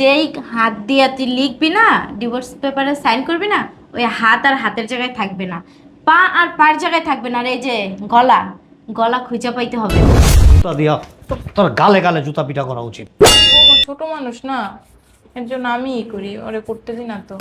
যেই হাত দিয়ে তুই লিখবি না ডিভোর্স পেপারে সাইন করবি না ওই হাত আর হাতের জায়গায় থাকবে না। পা আর পায়ের জায়গায় থাকবে না আর এই যে গলা গলা খুঁজে পাইতে হবে। জুতা দিয়া তোর গালে গালে জুতা পিটা করা উচিত। ও ছোট মানুষ না এর জন্য আমিই করি ওরে করতে দিই না তো।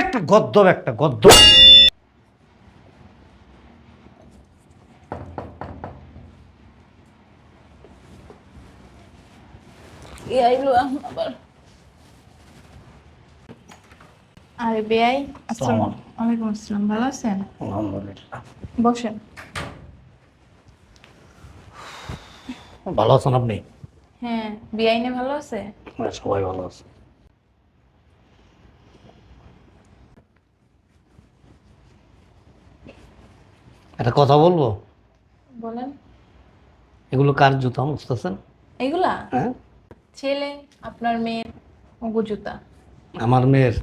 একটা গদ্দব একটা গদ্দ এ আইলো আবার। আরে বেআই আসসালামু আলাইকুম। আসসালাম ভালো আছেন? আলহামদুলিল্লাহ। বসেন। ভালো আছেন আপনি? হ্যাঁ ভালো আছে? হ্যাঁ, সবাই ভালো আছে। একটা কথা বলব? বলেন। এগুলো কার জুতা বুঝতেছেন এগুলা? হ্যাঁ। ছেলে আপনার মেয়ের ওগো জুতা। আমার মেয়ের?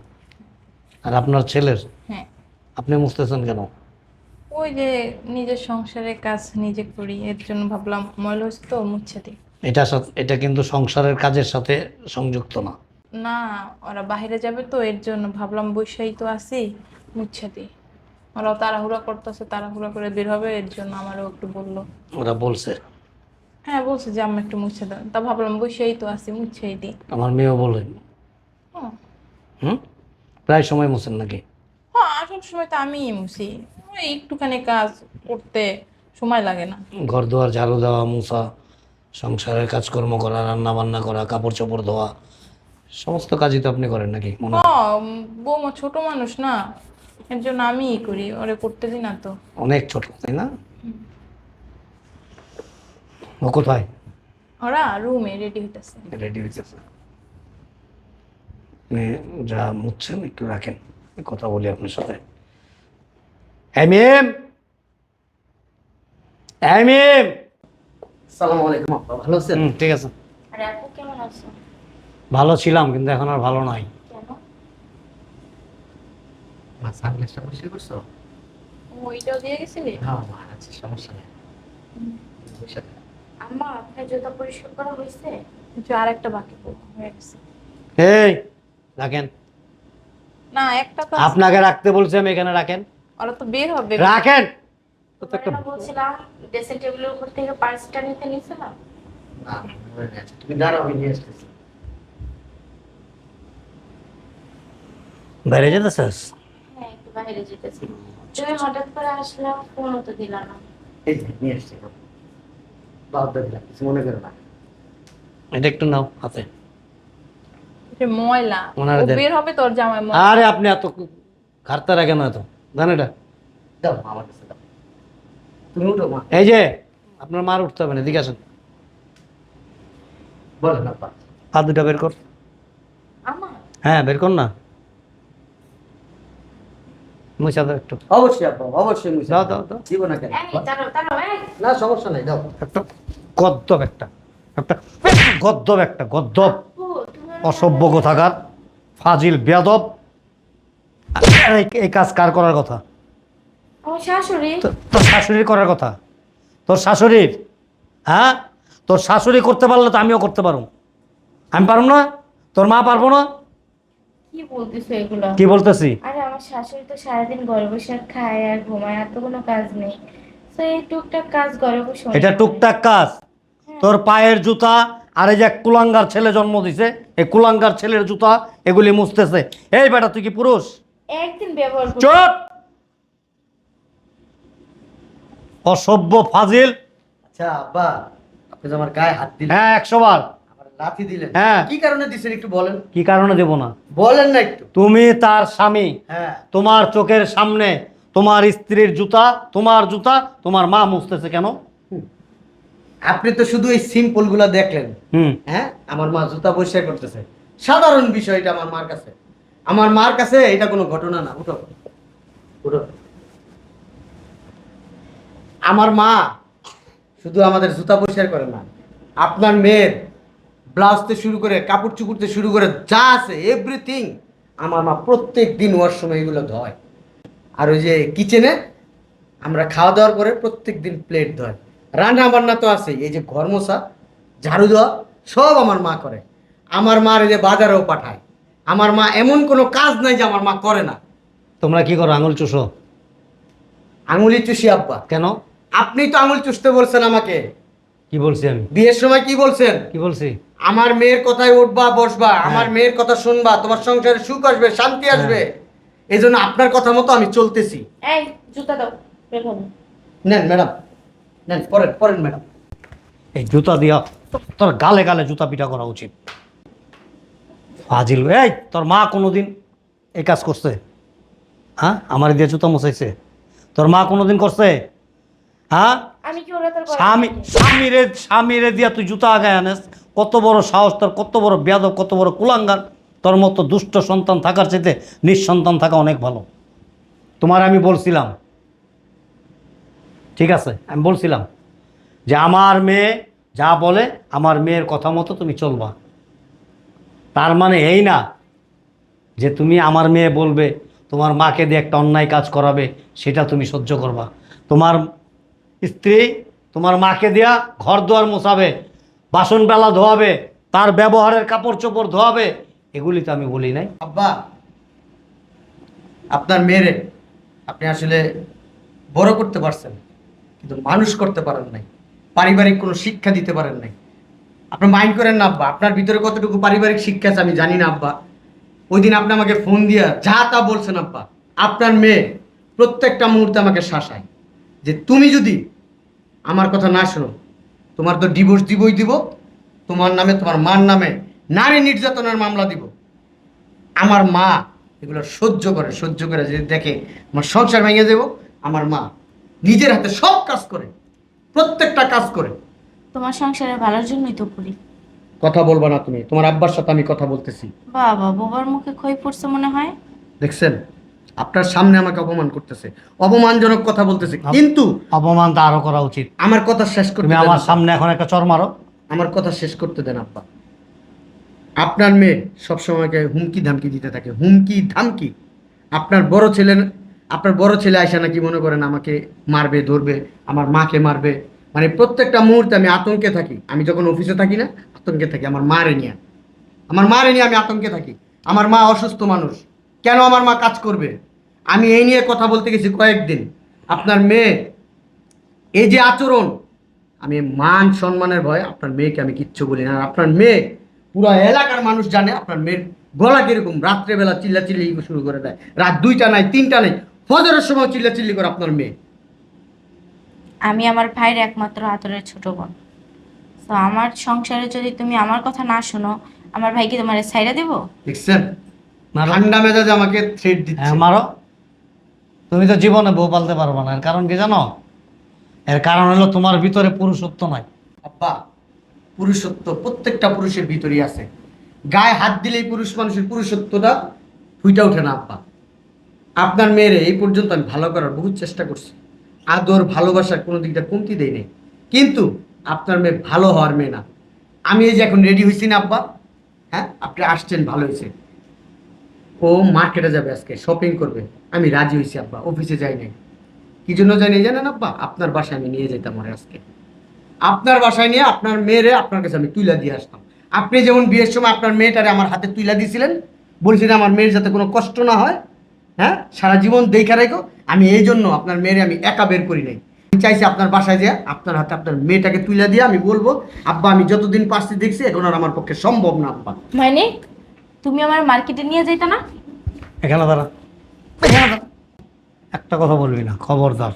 আর আপনার ছেলের? হ্যাঁ। আপনি মুছতেছেন কেন? ওই যে নিজের সংসারের কাজ নিজে করি এর জন্য ভাবলাম ময়লা হচ্ছে তো মুছে দিই। এটা সাথে এটা কিন্তু সংসারের কাজের সাথে সংযুক্ত না। না ওরা বাইরে যাবে তো এর জন্য ভাবলাম বৈশাই তো আছি মুচ্ছে দিই। ওরাও তাড়াহুড়া করতেছে তাড়াহুড়া করে বের হবে এর জন্য আমারও একটু বলল। ওরা বলছে? হ্যাঁ বলছে যে আমি একটু মুছে দেন। তা ভাবলাম বৈশাই তো আছি মুছেই দিই। আমার মেয়েও বলে। হুম? প্রায় সময় মুছেন নাকি? হ্যাঁ সব সময় তো আমিই মুছি। ওই একটুখানি কাজ করতে সময় লাগে না। ঘর দুয়ার ঝাড়ু দেওয়া মুছা সংসারের কাজকর্ম করা রান্না বান্না করা কাপড় চোপড় ধোয়া সমস্ত কাজই তো আপনি করেন নাকি মনে হয়? হ্যাঁ বৌমা ছোট মানুষ না এর জন্য আমিই করি ওরে করতে দিই না তো। অনেক ছোট তাই না? ও কোথায়? ওরা রুমে রেডি হইতেছে। রেডি হয়েছে আপনি যা মুছছেন একটু রাখেন। কথা বলি আপনার সাথে। এমিম সালাম আলাইকুম আপা ভালো আছেন? ঠিক আছে। আরে আপু কেমন আছো ভালো ছিলাম কিন্তু এখন আর ভালো নাই। কেন? মা সানগ্লাসটা পরিষ্কার করছ ওইটাও দিয়ে গেছিলি? হ্যাঁ মা আছে সমস্যা নেই। আম্মা আপনার জুতা পরিষ্কার করা হয়েছে? কিছু আর একটা বাকি হয়ে গেছে। এই! রাখেন। না একটা তো আপনাকে রাখতে বলছি আমি এখানে রাখেন। ওরা তো বের হবে। রাখেন! তো তো একটা বলছিলাম ড্রেসিং টেবিলের উপর থেকে পার্সটা নিতে নিয়েছিলাম? না। তুমি দাঁড়াও আমি নিয়ে আসতেছি। বাইরে যেতেছিস? হ্যাঁ একটু বাইরে যেতেছি। তুমি হঠাৎ করে আসলাম ফোনও তো দিলা না। এই নিয়ে আসছি। বাদ দিলাম কিছু মনে করো না। এটা একটু নাও হাতে। যে ময়লা। ওনারা দেন। বের হবে তোর জামাই ময়লা। আরে আপনি এত খাটতে রাখেন না এত জান এটা। দাও মা, আমার কাছে দাও। তুমি উঠো মা। এই যে আপনার মার উঠতে হবে না এদিকে আসেন। বলেন আপা। হাত দুটা বের কর। আমার? হ্যাঁ বের কর না। মুছা দাও একটু। অবশ্যই আপা অবশ্যই মুছে দাও। দাও দাও। দিব না কেন? এই দাঁড়াও দাঁড়াও এই। না সমস্যা নাই দাও। একটা গদ্দব একটা। একটা গদ্দব একটা গদ্দব। অসভ্য কোথাকার ফাজিল বেয়াদব। এই- কাজ কার করার কথা? তোর শাশুড়ির করার কথা? তোর শাশুড়ির? হ্যাঁ? তোর শাশুড়ি করতে পারলে তো আমিও করতে পারব। আমি পারব না? তোর মা পারব না? কি বলতেছো এগুলো? কি বলতেছি? আরে আমার শাশুড়ি তো সারাদিন ঘরে বসে খায় আর ঘুমায় আর তো কোনো কাজ নেই। তো এই টুকটাক কাজ ঘরে বসে এটা টুকটাক কাজ। তোর পায়ের জুতা আর এই যে এক কুলাঙ্গার ছেলে জন্ম দিছে এই কুলাঙ্গার ছেলের জুতা এগুলি মুছতেছে। এই বেটা তুই কি পুরুষ? একদিন ব্যবহার করো। চুপ! অসভ্য ফাজিল। আচ্ছা আব্বা আপনি আমার গায়ে হাত দিলেন। হ্যাঁ একশো বার। আমার লাথি দিলেন। হ্যাঁ। কি কারণে দিছেন একটু বলেন? কি কারণে দেব না? বলেন না একটু। তুমি তার স্বামী। হ্যাঁ। তোমার চোখের সামনে তোমার স্ত্রীর জুতা তোমার জুতা তোমার মা মুছতেছে কেন? আপনি তো শুধু এই সিম্পলগুলা দেখলেন। হুম। হ্যাঁ? আমার মা জুতা পরিষ্কার করতেছে। সাধারণ বিষয় এটা আমার মার কাছে। আমার মার কাছে এটা কোনো ঘটনা না উঠো। উঠো। আমার মা শুধু আমাদের জুতা পরিষ্কার করে না আপনার মেয়ের ব্লাউজ থেকে শুরু করে কাপড় চুপড় থেকে শুরু করে যা আছে এভরিথিং আমার মা প্রত্যেক দিন ওয়াশরুমে এগুলো ধয়। আর ওই যে কিচেনে আমরা খাওয়া দাওয়ার পরে প্রত্যেক দিন প্লেট ধয়। রান্না বান্না তো আছে এই যে ঘর মোছা ঝাড়ু দেওয়া সব আমার মা করে। আমার মার এই যে বাজারেও পাঠায়। আমার মা এমন কোনো কাজ নাই যে আমার মা করে না। তোমরা কি করো আঙুল চুষো? আঙুলি চুষি আব্বা। কেন? আপনি তো আঙুল চুষতে বলছেন আমাকে। কি বলছি আমি বিয়ের সময় কি বলছেন? কি বলছি? আমার মেয়ের কথায় উঠবা বসবা আমার মেয়ের কথা শুনবা তোমার সংসারে সুখ আসবে শান্তি আসবে। এই জন্য আপনার কথা মতো আমি চলতেছি। এই জুতা দাও বের হব নেন ম্যাডাম। নেন পরেন পরেন ম্যাডাম। এই জুতা দিয়া তোর গালে গালে জুতা পিটা করা উচিত। ফাজিল এই তোর মা কোনোদিন এই কাজ করছে? হ্যাঁ? আমার দিয়ে জুতা মশাইছে তোর মা কোনোদিন করছে? হ্যাঁ? আমি কি ওরা তোর স্বামী স্বামীরে দিয়া তুই জুতা আগায় আনেস। কত বড় সাহস তোর কত বড় বেয়াদব কত বড় কুলাঙ্গার। তোর মতো দুষ্ট সন্তান থাকার চাইতে নিঃসন্তান থাকা অনেক ভালো। তোমার আমি বলছিলাম ঠিক আছে? আমি বলছিলাম যে আমার মেয়ে যা বলে আমার মেয়ের কথা মতো তুমি চলবা। তার মানে এই না যে তুমি আমার মেয়ে বলবে, তোমার মাকে দিয়ে একটা অন্যায় কাজ করাবে, সেটা তুমি সহ্য করবা। তোমার স্ত্রী তোমার মাকে দিয়া ঘর দুয়ার মোছাবে, বাসন বেলা ধোয়াবে, তার ব্যবহারের কাপড় চোপড় ধোয়াবে, এগুলি তো আমি বলি নাই। আব্বা, আপনার মেয়েরে আপনি আসলে বড় করতে পারছেন। কিন্তু মানুষ করতে পারেন নাই। পারিবারিক কোনো শিক্ষা দিতে পারেন নাই। আপনি মাইন্ড করেন না, আব্বা, আপনার ভিতরে কতটুকু পারিবারিক শিক্ষা আছে আমি জানি না, আব্বা। ওই দিন আপনি আমাকে ফোন দিয়া যা তা বলছেন, আব্বা, আপনার মেয়ে প্রত্যেকটা মুহূর্তে আমাকে শাসায় যে তুমি যদি আমার কথা না শোনো, তোমার তো ডিভোর্স দিবই দিব, তোমার নামে, তোমার মার নামে নারী নির্যাতনের মামলা দিব। আমার মা এগুলো সহ্য করে সহ্য করে যদি দেখে আমার সংসার ভেঙে দেব, আমার মা নিজের হাতে সব কাজ করে প্রত্যেকটা কাজ করে। তোমার সংসারের ভালোর জন্যই তো করি। কথা বলবা না তুমি তোমার আব্বার সাথে আমি কথা বলতেছি। বাবা বাবার মুখে খই পড়ছে মনে হয়। দেখছেন আপনার সামনে আমাকে অপমান করতেছে অপমানজনক কথা বলতেছে কিন্তু অপমান তো আরও করা উচিত। আমার কথা শেষ করতে তুমি আমার সামনে এখন একটা চর মারো। আমার কথা শেষ করতে দেন আব্বা। আপনার মেয়ে সবসময়কে হুমকি ধামকি দিতে থাকে হুমকি ধামকি আপনার বড় ছেলে আপনার বড় ছেলে আয়সা নাকি মনে করেন আমাকে মারবে, ধরবে, আমার মাকে মারবে। মানে প্রত্যেকটা মুহূর্তে আমি আতঙ্কে থাকি। আমি যখন অফিসে থাকি না, আতঙ্কে থাকি। আমার মারে নিয়ে। আমার মারে নিয়ে আমি আতঙ্কে থাকি। আমার মা অসুস্থ মানুষ। কেন আমার মা কাজ করবে? আমি এই নিয়ে কথা বলতে গেছি কয়েকদিন। আপনার মেয়ে, এই যে আচরণ, আমি মান সম্মানের ভয়ে আপনার মেয়েকে আমি কিচ্ছু বলি না। আপনার মেয়ে, পুরো এলাকার মানুষ জানে আপনার মেয়ের গলা কীরকম। রাত্রেবেলা চিল্লা চিল্লি শুরু করে দেয়। রাত দুইটা নাই, তিনটা নাই। ফজরের সময় চিল্লা চিল্লি করে আপনার মেয়ে। আমি আমার ভাইয়ের একমাত্র আদরের ছোট বোন। তো আমার সংসারে যদি তুমি আমার কথা না শোনো আমার ভাইকে তোমার সাইডা দেবো? দেখছেন। ঠান্ডা মেজাজে আমাকে থ্রেট দিচ্ছে। হ্যাঁ মারো। তুমি তো জীবনে বউ পালতে পারবে না। এর কারণ কি জানো? এর কারণ হলো তোমার ভিতরে পুরুষত্ব নাই। আব্বা পুরুষত্ব প্রত্যেকটা পুরুষের ভিতরেই আছে। গায়ে হাত দিলেই পুরুষ মানুষের পুরুষত্বটা ফুইটা ওঠে না আব্বা। আপনার মেয়েরে এই পর্যন্ত আমি ভালো করার বহু চেষ্টা করছি। আদর, ভালোবাসার কোনো দিকটা কমতি দেয় নেই। কিন্তু আপনার মেয়ে ভালো হওয়ার মেয়ে না। আমি এই যে এখন রেডি হয়েছি না, আব্বা। হ্যাঁ আপনি আসছেন, ভালো হয়েছে ও মার্কেটে যাবে আজকে শপিং করবে। আমি রাজি হয়েছি আব্বা অফিসে যাই নাই। কি জন্য যাই জানেন, আব্বা? আপনার বাসায় আমি নিয়ে যেতাম ওরে আজকে। আপনার বাসায় নিয়ে আপনার মেয়েরে আপনার কাছে আমি তুইলা দিয়ে আসতাম। আপনি যেমন বিয়ের সময় আপনার মেয়েটারে আমার হাতে তুইলা দিয়েছিলেন বলছিলেন আমার মেয়ের যাতে কোনো কষ্ট না হয় হ্যাঁ? সারা জীবন দেখা রেখো। আমি এই জন্য আপনার মেয়েরে আমি একা বের করি নাই। আমি চাইছি আপনার বাসায় যে আপনার হাতে আপনার মেয়েটাকে তুলে দিয়ে আমি বলব আব্বা আমি যতদিন পারছি দেখছি এখন আর আমার পক্ষে সম্ভব না আব্বা। মানে? তুমি আমার মার্কেটে নিয়ে যাইতা না? এখানে দাঁড়া। এখানে দাঁড়া। একটা কথা বলবি না খবরদার।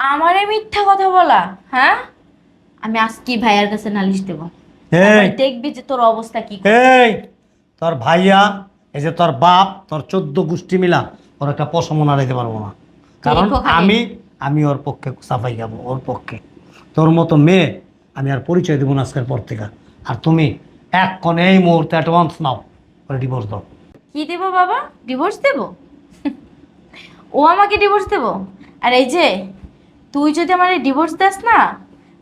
আমারে মিথ্যা কথা বলা হ্যাঁ? আমি আজকে ভাইয়ার কাছে নালিশ দেবো। এই। দেখবি যে তোর অবস্থা কি। এই তোর ভাইয়া এই যে তোর বাপ তোর চোদ্দ গোষ্ঠী মিলা ওর একটা পশমনা দিতে পারব না। কারণ আমি আমি ওর পক্ষে সাফাই যাব ওর পক্ষে। তোর মতো মেয়ে আমি আর পরিচয় দেবো না আজকের পর থেকে। আর তুমি এক কোণে এই মুহূর্তে অ্যাডভান্স নাও ওরা ডিভোর্স দাও। কি দেব বাবা? ডিভোর্স দেব? ও আমাকে ডিভোর্স দেব? আর এই যে তুই যদি আমার ডিভোর্স দাস না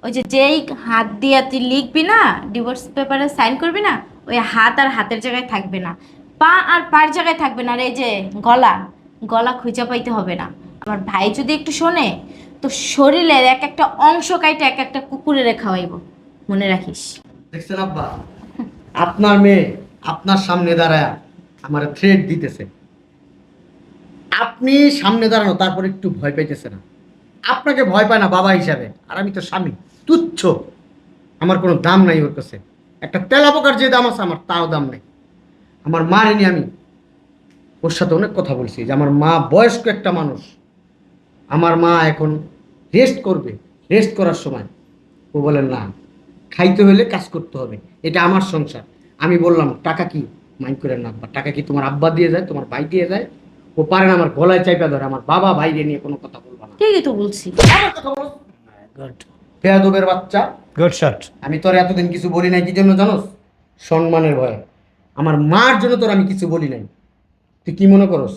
ওই যে যেই হাত দিয়ে তুই লিখবি না ডিভোর্স পেপারে সাইন করবি না ওই হাত আর হাতের জায়গায় থাকবে না। পা আর পার জায়গায় থাকবে না আর এই যে গলা। গলা খুঁজে পাইতে হবে না। আমার ভাই যদি একটু শোনে, তো শরীরের এক একটা অংশ কাইটে এক একটা কুকুরে খাওয়াইব। মনে রাখিস। দেখছেন আব্বা? আপনার মেয়ে আপনার সামনে দাঁড়ায় আমার থ্রেড দিতেছে। আপনি সামনে দাঁড়ানো, তারপর একটু ভয় পাইতেছে না। আপনাকে ভয় পায় না বাবা হিসাবে, আর আমি তো স্বামী, তুচ্ছ। আমার কোনো দাম নাই ওর কাছে। একটা তেলা পোকার যে দাম আছে আমার, তাও দাম নেই। আমার মা নিয়ে আমি ওর সাথে অনেক কথা বলছি যে আমার মা বয়স্ক একটা মানুষ। আমার মা এখন রেস্ট করবে। রেস্ট করার সময় ও বলেন না খাইতে হলে কাজ করতে হবে। এটা আমার সংসার। আমি বললাম টাকা কি? মাইন্ড করেন না আব্বা। টাকা কি তোমার আব্বা দিয়ে যায় তোমার ভাই দিয়ে যায়? ও পারে না আমার গলায় চাইপা ধরে আমার বাবা ভাইরে নিয়ে কোনো কথা বলবা না। ঠিকই তো বলছি। আমার কথা বলো। গুড বেয়াদবের বাচ্চা। গুড শট আমি তোর এতদিন কিছু বলি নাই কি জন্য জানোস? সম্মানের ভয়ে। আমার মার জন্য তোর আমি কিছু বলি নাই। তুই কি মনে করস?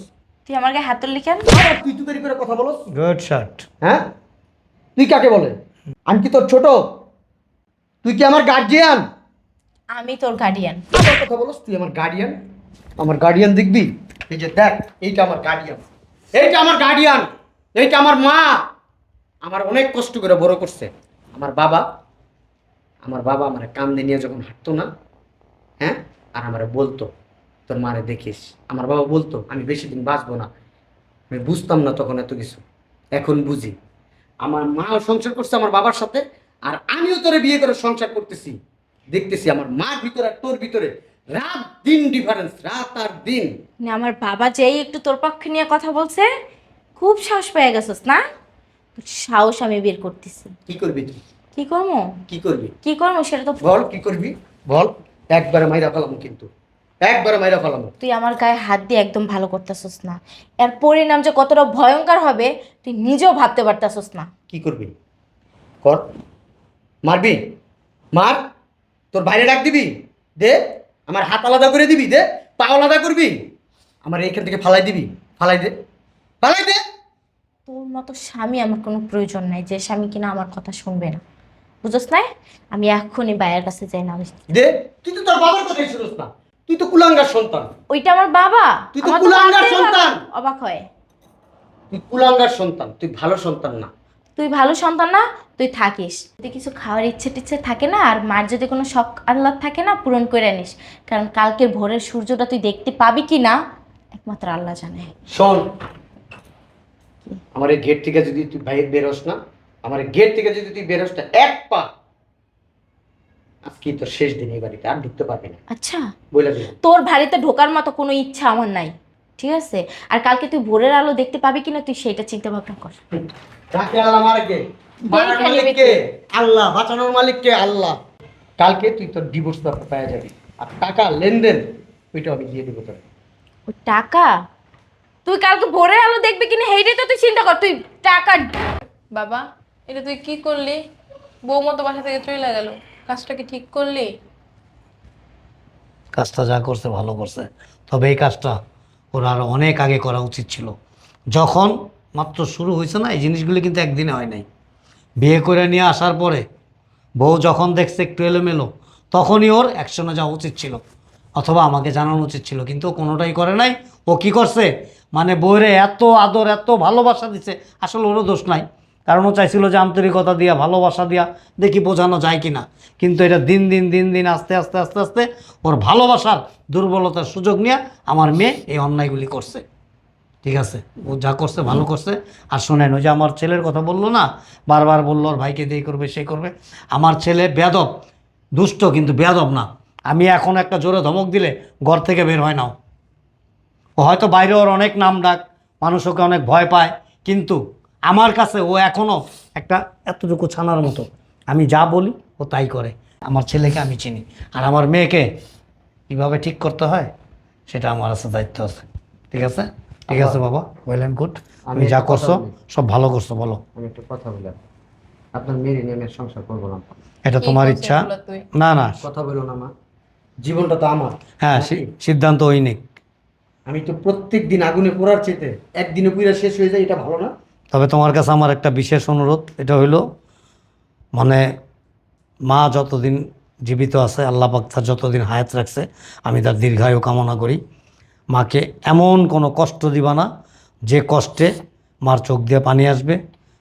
তুই আমার গায়ে হাত তুললি কেন? তুই তুই করে কথা বলস। গুড শট হ্যাঁ? তুই কাকে বলে? আমি কি তোর ছোট? তুই কি আমার গার্জিয়ান আমি তোর গার্ডিয়ান আমার কথা বলস তুই আমার গার্ডিয়ান আমার গার্ডিয়ান দেখবি? এই যে দেখ এইটা আমার গার্ডিয়ান এইটা আমার গার্ডিয়ান এইটা আমার মা। আমার অনেক কষ্ট করে বড় করছে। আমার বাবা আমার বাবা আমার কান্দে নিয়ে যখন হাঁটতো না হ্যাঁ? আর আমারে বলতো তোর মারে দেখিস। আমার বাবা বলতো আমি বেশি দিন বাঁচবো না। আমি বুঝতাম না তখন এত কিছু। এখন বুঝি। আমার মাও সংসার করছে আমার বাবার সাথে আর আমিও তোরে বিয়ে করে সংসার করতেছি। দেখতেছি আমার মার ভিতরে আর তোর ভিতরে রাত দিন ডিফারেন্স রাত আর দিন। মানে আমার বাবা যেই একটু তোর পক্ষে নিয়ে কথা বলছে খুব সাহস পেয়ে গেছিস না? সাহস আমি বের করতেছি। কি করবি তুই? কি করব? কি করবি? কি করব সেটা তো বল কি করবি? বল। একবারে মাইরা ফেলাম কিন্তু। একবারে মাইরা ফেলাম। তুই আমার গায়ে হাত দিয়ে একদম ভালো করতেছিস না। এর পরিণাম যে কতটা ভয়ঙ্কর হবে তুই নিজেও ভাবতে পারতেছিস না। কি করবি? কর। মারবি? মার। তোর বাইরে ডাক দিবি? দে। আমার হাত আলাদা করে দিবি? দে। পা আলাদা করবি? আমার এইখান থেকে ফালাই দিবি? ফালাই দে। ফালাই দে। তোর মতো স্বামী আমার কোনো প্রয়োজন নাই। যে স্বামী কিনা আমার কথা শুনবে না। বুঝছ না আমি এখনই বাইরের কাছে যাই না দে তুই তো তোর বাবার কথাই না। তুই তো কুলাঙ্গার সন্তান। ওইটা আমার বাবা। তুই তো কুলাঙ্গার সন্তান। অবাক- অবাক হয়। তুই কুলাঙ্গার সন্তান তুই ভালো সন্তান না। তুই ভালো সন্তান না তুই থাকিস। যদি কিছু খাওয়ার ইচ্ছে টিচ্ছে থাকে না আর মার যদি কোনো শখ আহ্লাদ থাকে না পূরণ করে নিস। কারণ কালকের ভোরের সূর্যটা তুই দেখতে পাবি কি না একমাত্র আল্লাহ জানে। শোন। আমার এই গেট থেকে যদি তুই বাইরে বেরোস না আমার গেট থেকে যদি তুই বেরোস না এক পা। আজকে তোর শেষ দিন এই বাড়িতে আর ঢুকতে পারবি না। আচ্ছা। বলে দিলাম। তোর বাড়িতে ঢোকার মতো কোনো ইচ্ছা আমার নাই ঠিক আছে? আর কালকে তুই ভোরের আলো দেখতে পাবি কিনা তুই সেটা চিন্তা ভাবনা কর। কাকে আল্লাহ মারে কে মারার মালিক কে আল্লাহ বাঁচানোর মালিক কে আল্লাহ। কালকে তুই তোর ডিভোর্স পেপার পেয়ে যাবি। আর টাকা লেনদেন ওইটা আমি দিয়ে দেবো তোর ওই টাকা? তুই কালকে ভোরের আলো দেখবি কিনা সেইটাই তো তুই চিন্তা কর। তুই টাকা বাবা এটা তুই কি করলি? বউ মতো বাসা থেকে চলে গেল। কাজটা কি ঠিক করলি? কাজটা যা করছে, ভালো করছে। তবে এই কাজটা ওর আরও অনেক আগে করা উচিত ছিল। যখন মাত্র শুরু হয়েছে না, এই জিনিসগুলি কিন্তু একদিনে হয় নাই। বিয়ে করে নিয়ে আসার পরে বউ যখন দেখছে একটু এলোমেলো, তখনই ওর অ্যাকশনে যাওয়া উচিত ছিল। অথবা আমাকে জানানো উচিত ছিল, কিন্তু কোনোটাই করে নাই। ও কি করছে? মানে বইরে এত আদর, এত ভালোবাসা দিছে, আসলে ওরও দোষ নাই। কারণ ও চাইছিল যে আন্তরিকতা দিয়া, ভালোবাসা দিয়া দেখি বোঝানো যায় কি না কিন্তু এটা দিন দিন দিন দিন আস্তে আস্তে আস্তে আস্তে ওর ভালোবাসার দুর্বলতার সুযোগ নিয়ে আমার মেয়ে এই অন্যায়গুলি করছে। ঠিক আছে? ও যা করছে, ভালো করছে। আর শোনেন, ওই যে আমার ছেলের কথা বলল না? বারবার বলল ওর ভাইকে দিয়ে করবে, সে করবে। আমার ছেলে বেদব দুষ্ট, কিন্তু বেদব না। আমি এখন একটা জোরে ধমক দিলে ঘর থেকে বের হয় নাও ও হয়তো বাইরে ওর অনেক নাম ডাক, মানুষ ওকে অনেক ভয় পায়, কিন্তু আমার কাছে ও এখনও একটা এতটুকু ছানার মতো। আমি যা বলি ও তাই করে। আমার ছেলেকে আমি চিনি। আর আমার মেয়েকে কীভাবে ঠিক করতে হয় সেটা আমার আছে দায়িত্ব আছে। ঠিক আছে? ঠিক আছে বাবা? ওয়েল অ্যান্ড গুড আমি যা করছ সব ভালো করছ বলো। আমি একটা কথা বলি। আপনার মেয়ের নিয়ে আমি আর সংসার করব না। এটা তোমার ইচ্ছা? না না। কথা বলো না মা। জীবনটা তো আমার হ্যাঁ সি- সিদ্ধান্ত ওই নিক। আমি তো প্রত্যেক দিন আগুনে পোড়ার চেতে একদিনে পুরা শেষ হয়ে যায় এটা ভালো না? তবে তোমার কাছে আমার একটা বিশেষ অনুরোধ এটা হইল মানে মা যতদিন জীবিত আছে আল্লাহ পাক তার যতদিন হায়াত রাখছে আমি তার দীর্ঘায়ু কামনা করি। মাকে এমন কোনো কষ্ট দিবা না যে কষ্টে মার চোখ দিয়ে পানি আসবে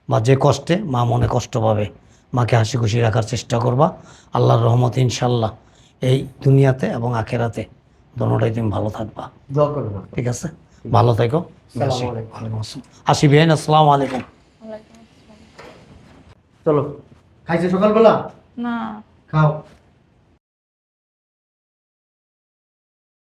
বা যে কষ্টে মা মনে কষ্ট পাবে। মাকে হাসি খুশি রাখার চেষ্টা করবা। আল্লাহর রহমত ইনশাল্লাহ এই দুনিয়াতে এবং আখেরাতে দোনোটাই তুমি ভালো থাকবা। ঠিক আছে? ভালো থেকো। আসসালামু। আসি। আসসালাম। আসসালামু আলাইকুম। চলো খাইছে সকালবেলা? না। খাও।